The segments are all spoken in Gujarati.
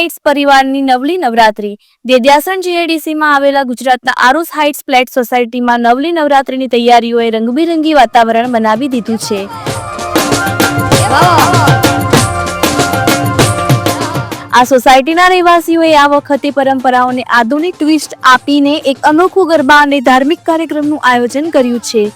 હાઇટ્સ પરિવારની નવલી નવરાત્રી. દેદ્યાસણ જીઆઈડીસીમાં આવેલા ગુજરાતના આરુસ હાઇટ્સ ફ્લેટ સોસાયટીમાં નવલી નવરાત્રીની તૈયારીઓએ રંગબેરંગી વાતાવરણ બનાવી દીધું છે. આ સોસાયટીના રહેવાસીઓએ આ વખતે પરંપરાઓને આધુનિક ટ્વિસ્ટ આપીને એક અનોખું ગરબા અને ધાર્મિક કાર્યક્રમનું આયોજન કર્યું છે.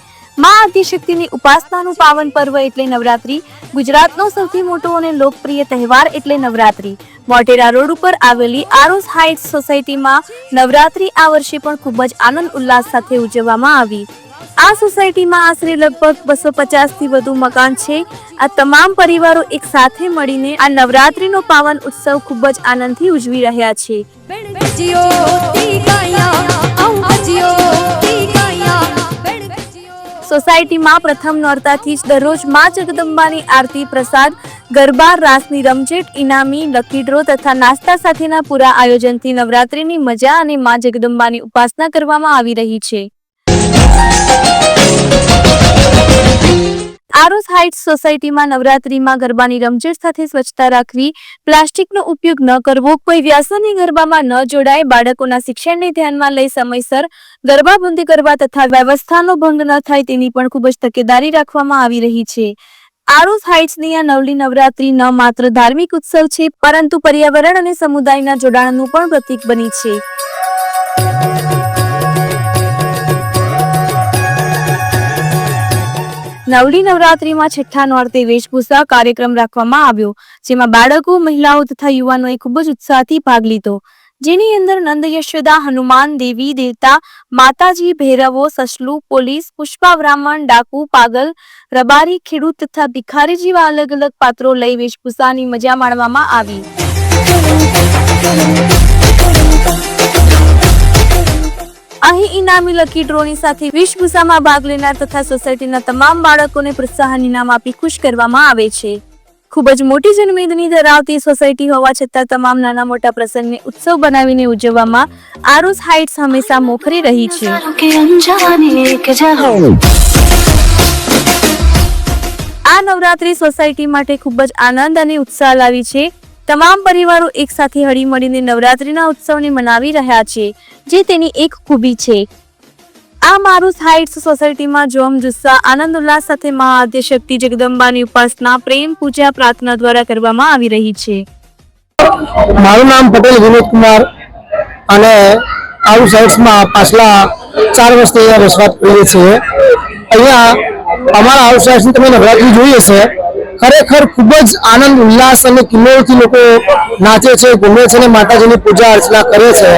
મા આદિશક્તિની ઉપાસનાનું પાવન પર્વ એટલે નવરાત્રી. ગુજરાતનો સૌથી મોટો અને લોકપ્રિય તહેવાર એટલે નવરાત્રી. મોટેરા રોડ ઉપર આવેલી આરોસ હાઇટ્સ સોસાયટીમાં નવરાત્રી આ વર્ષે પણ ખૂબ જ આનંદ ઉલ્લાસ સાથે ઉજવવામાં આવી. આ સોસાયટીમાં આશરે લગભગ બસો પચાસથી વધુ મકાન છે. આ તમામ પરિવારો એક સાથે મળીને આ નવરાત્રીનો પાવન ઉત્સવ ખૂબ જ આનંદથી ઉજવી રહ્યા છે. સોસાયટીમાં પ્રથમ નોરતાથી જ દરરોજ મા જગદંબાની આરતી, પ્રસાદ, ગરબા, રાસની રમઝટ, ઇનામી, લકી ડ્રો તથા નાસ્તા સાથેના પૂરા આયોજનથી નવરાત્રીની મજા અને મા જગદંબાની ઉપાસના કરવામાં આવી રહી છે. આરોસ હાઇટ્સ સોસાયટીમાં નવરાત્રીમાં ગરબાની રમઝટ સાથે સ્વચ્છતા રાખવી, પ્લાસ્ટિકનો ઉપયોગ ન કરવો, કોઈ વ્યાસની ગરબામાં ન જોડાય, બાળકોના શિક્ષણને ધ્યાનમાં લઈ સમયસર ગરબા બંધ કરવા તથા વ્યવસ્થાનો ભંગ ન થાય તેની પણ ખૂબ જ તકેદારી રાખવામાં આવી રહી છે. આરોસ હાઇટ્સની આ નવલી નવરાત્રી ન માત્ર ધાર્મિક ઉત્સવ છે, પરંતુ પર્યાવરણ અને સમુદાયના જોડાણનું પણ પ્રતીક બની છે. નવલી નવરાત્રીમાં છઠ્ઠા નોરતે વેશભૂષા કાર્યક્રમ રાખવામાં આવ્યો, જેમાં બાળકો, મહિલાઓ તથા યુવાનોએ ખૂબ જ ઉત્સાહથી ભાગ લીધો. જેની અંદર નંદ યશોદા હનુમાન દેવી, દેવતા, માતાજી, ભૈરવો, સસલું, પોલીસ પુષ્પા બ્રાહ્મણ ડાકુ, પાગલ, રબારી, ખેડૂત તથા ભિખારી જેવા અલગ અલગ પાત્રો લઈ વેશભૂષાની મજા માણવામાં આવી. અહીં ઇનામી લકી ડ્રોની સાથે વેશભૂષામાં ભાગ લેનાર તથા સોસાયટીના તમામ બાળકોને પ્રોત્સાહન ઇનામ આપી ખુશ કરવામાં આવે છે. ખૂબ જ મોટી જનમેદની ધરાવતી સોસાયટી હોવા છતાં તમામ નાના મોટા પ્રસંગને ઉત્સવ બનાવીને ઉજવવામાં આરોસ હાઇટ્સ હંમેશા મોખરી રહી છે. આ નવરાત્રી સોસાયટી માટે ખૂબ જ આનંદ અને ઉત્સાહ લાવી છે. તમામ પરિવારો એક સાથે હળી મળીને નવરાત્રીના ઉત્સવને મનાવી રહ્યા છે, જે તેની એક ખૂબી છે. આ મારુસ હાઇટ્સ સોસાયટીમાં જોમ, જુસ્સા, આનંદ, ઉલ્લાસ સાથે મહાઆદ્ય શક્તિ, જગદંબાની ઉપાસના, પ્રેમ, પૂજા, પ્રાર્થના દ્વારા કરવામાં આવી રહી છે. મારું નામ પટેલ વિનોદ કુમાર અને આવું સાઇટ્સમાં પાછલા ચાર વર્ષથી અહીંયા વસવાટ કરીએ છીએ. અહીંયા અમારા આઉટ સાઇટ્સની તમે નવરાત્રી જોઈએ હશે ખરેખર ખૂબ જ આનંદ, ઉલ્લાસ અને કિલ્લોળથી લોકો નાચે છે, ઘૂમે છે અને માતાજીની પૂજા અર્ચના કરે છે.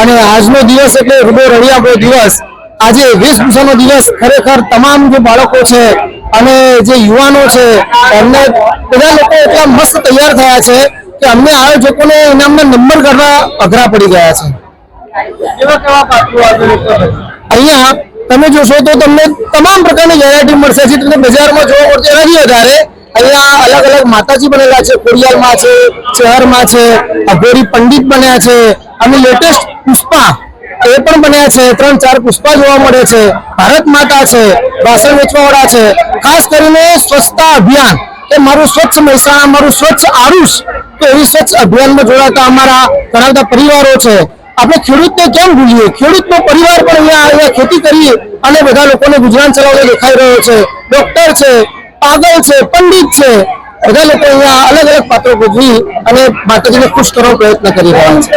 અને આજનો દિવસ એટલે હૃદય રળિયાબો દિવસ. આજે વેશભૂષાનો દિવસ ખરેખર તમામ જે બાળકો છે અને જે યુવાનો છે, એમને બધા લોકો એટલા મસ્ત તૈયાર થયા છે કે અમને આયોજકોને ઇનામના નંબર કરવા અઘરા પડી ગયા છે. અહીંયા તમે જોશો તો તમને તમામ પ્રકારની વેરાયટી મળશે. જે તમને બજારમાં જોવા મળશે એનાથી વધારે અહીંયા અલગ અલગ માતાજી બનેલા છે કોડિયારમાં છે ચહરમાં છે, અઘોરી પંડિત બન્યા છે, અને લેટેસ્ટ પુષ્પા એ પણ બન્યા છે, ત્રણ ચાર પુષ્પા જોવા મળે છે. ભારત માતા છે, વાસણ વેચવાવાળા છે. ખાસ કરીને સ્વચ્છતા અભિયાન એ મારું સ્વચ્છ મહેસાણા, મારું સ્વચ્છ આરુષ, તો એવી સ્વચ્છ અભિયાનમાં જોડાતા અમારા ઘણા બધા પરિવારો છે. આપણે ખેડૂતને કેમ ભૂલીએ? ખેડૂતનો પરિવાર પણ અહીંયા અહીંયા ખેતી કરી અને બધા લોકોને ગુજરાન ચલાવતો દેખાઈ રહ્યો છે. ડોક્ટર છે પાગલ છે, પંડિત છે. બધા લોકો અહીંયા અલગ અલગ પાત્રો ભજવી અને માતાજીને ખુશ કરવાનો પ્રયત્ન કરી રહ્યા છે.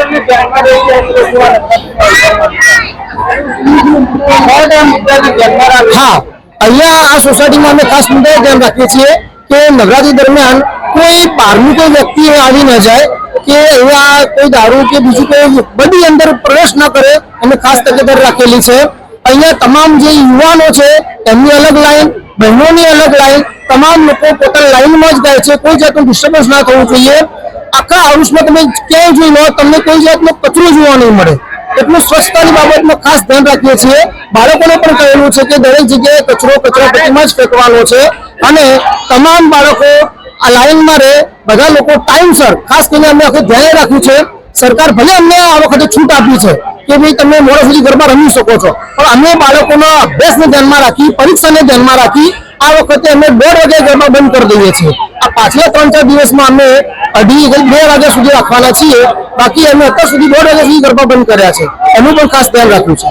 હા, અહીંયા આ સોસાયટીમાં અમે ખાસ મુદ્દાએ ધ્યાન રાખીએ છીએ કે નવરાત્રી દરમિયાન કોઈ બહારનું કોઈ વ્યક્તિ આવી ન જાય કે અહીંયા કોઈ દારૂ કે બીજું કોઈ બધી અંદર પ્રવેશ ન કરે, અમે ખાસ તકેદારી રાખેલી છે. અહીંયા તમામ જે યુવાનો છે, એમની અલગ લાઈન બહેનોની અલગ લાઈન, તમામ લોકો પોતાની લાઈનમાં જ ગાય છે, કોઈ જાતનું ડિસ્ટર્બન્સ ના થવું જોઈએ. આખા હાઉસમાં તમે ક્યાંય જોઈ લો, તમને કોઈ જાતનો કચરો જોવા નહીં મળે. એટલું સ્વચ્છતાની બાબતમાં ખાસ ધ્યાન રાખીએ છીએ. બાળકોને પણ કહેલું છે કે દરેક જગ્યાએ કચરો, કચરા પેટીમાં જ ફેંકવાનો છે અને તમામ બાળકો આ લાઈનમાં રહે. બધા લોકો ટાઈમસર ખાસ કરીને અમે આખું ધ્યાન રાખ્યું છે. સરકાર ભલે અમને આ વખતે છૂટ આપી છે કે ભાઈ તમે મોડા સુધી ગરબા રમી શકો છો. પણ અમે બાળકોના અભ્યાસને ધ્યાનમાં રાખી, પરીક્ષાને ધ્યાનમાં રાખી, આ વખતે અમે દોઢ વાગે ગરબા બંધ કરી દઈએ છીએ. આ પાછલા ત્રણ ચાર દિવસમાં અમે અઢી બે વાગ્યા સુધી રાખવાના છીએ. બાકી અમે અત્યાર સુધી દોઢ વાગ્યા સુધી ગરબા બંધ કર્યા છે. એનું પણ ખાસ ધ્યાન રાખ્યું છે.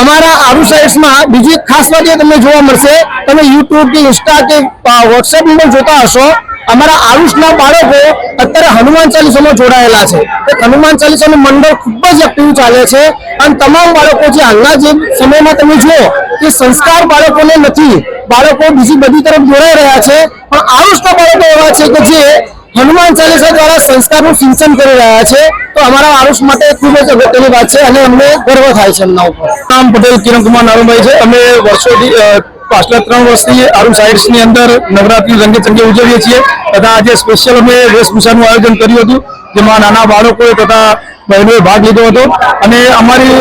અમારા આરુ સાઇટ્સમાં બીજી ખાસ વાત એ તમને જોવા મળશે. તમે યુટ્યુબ કે ઇન્સ્ટા કે વોટ્સએપ પણ જોતા હશો અમારા આયુષના બાળકો અત્યારે હનુમાન ચાલીસામાં જોડાયેલા છે. એક હનુમાન ચાલીસાનું મંડળ ખૂબ જ એક્ટિવ ચાલે છે. અને તમામ બાળકો જે હાલના જે સમયમાં તમે જુઓ, એ સંસ્કાર બાળકોને નથી. બાળકો બીજી બધી તરફ જોડાઈ રહ્યા છે. પણ આયુષના બાળકો એવા છે કે જે હનુમાન ચાલીસા દ્વારા સંસ્કારનું સિંચન કરી રહ્યા છે. તો અમારા આયુષ માટે ખૂબ જ અગત્યની વાત છે અને અમને ગર્વ થાય છે એમના ઉપર. રામ પટેલ, કિરણ કુમાર નારુભાઈ છે. અમે વર્ષોથી પાછલા ત્રણ વર્ષથી આરુ સાઇટ્સની અંદર નવરાત્રી રંગે ચંગે ઉજવીએ છીએ તથા આજે સ્પેશિયલ અમે વેશભૂષાનું આયોજન કર્યું હતું, જેમાં નાના બાળકોએ તથા બહેનોએ ભાગ લીધો હતો. અને અમારી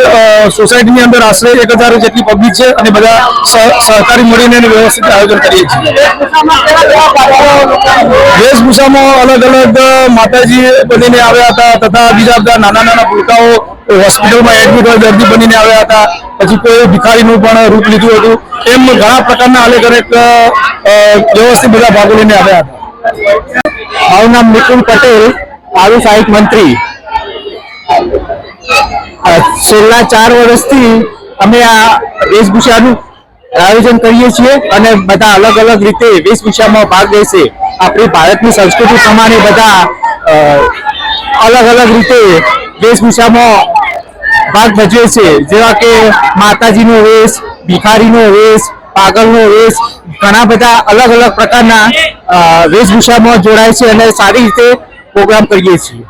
સોસાયટીની અંદર આશરે એક હજાર જેટલી પબ્લિક છે અને બધા સહ- સહકારી મળીને વ્યવસ્થિત આયોજન કરીએ છીએ. વેશભૂષામાં અલગ અલગ માતાજી બનીને આવ્યા હતા તથા બીજા બધા નાના નાના ભૂલકાઓ હોસ્પિટલમાં એડમિટ દર્દી બનીને આવ્યા હતા. પછી કોઈ ભિખારીનું પણ રૂપ લીધું હતું. એમ ઘણા પ્રકારના અલગ વ્યવસ્થિત બધા ભાગો લઈને આવ્યા હતા. મારું નામ નિકુલ પટેલ આરુ સાહિત્ય મંત્રી. છેલ્લા ચાર વર્ષથી અમે આ વેશભૂષાનું આયોજન કરીએ છીએ અને બધા અલગ અલગ રીતે વેશભૂષામાં ભાગ લેશે આપણી ભારતની સંસ્કૃતિ પ્રમાણે બધા અલગ અલગ રીતે વેશભૂષામાં ભાગ ભજવે છે. જેવા કે માતાજીનો વેશ, ભિખારીનો વેશ, પાગલનો વેશ, ઘણા બધા અલગ અલગ પ્રકારના વેશભૂષામાં જોડાય છે અને સારી રીતે પ્રોગ્રામ કરીએ છીએ.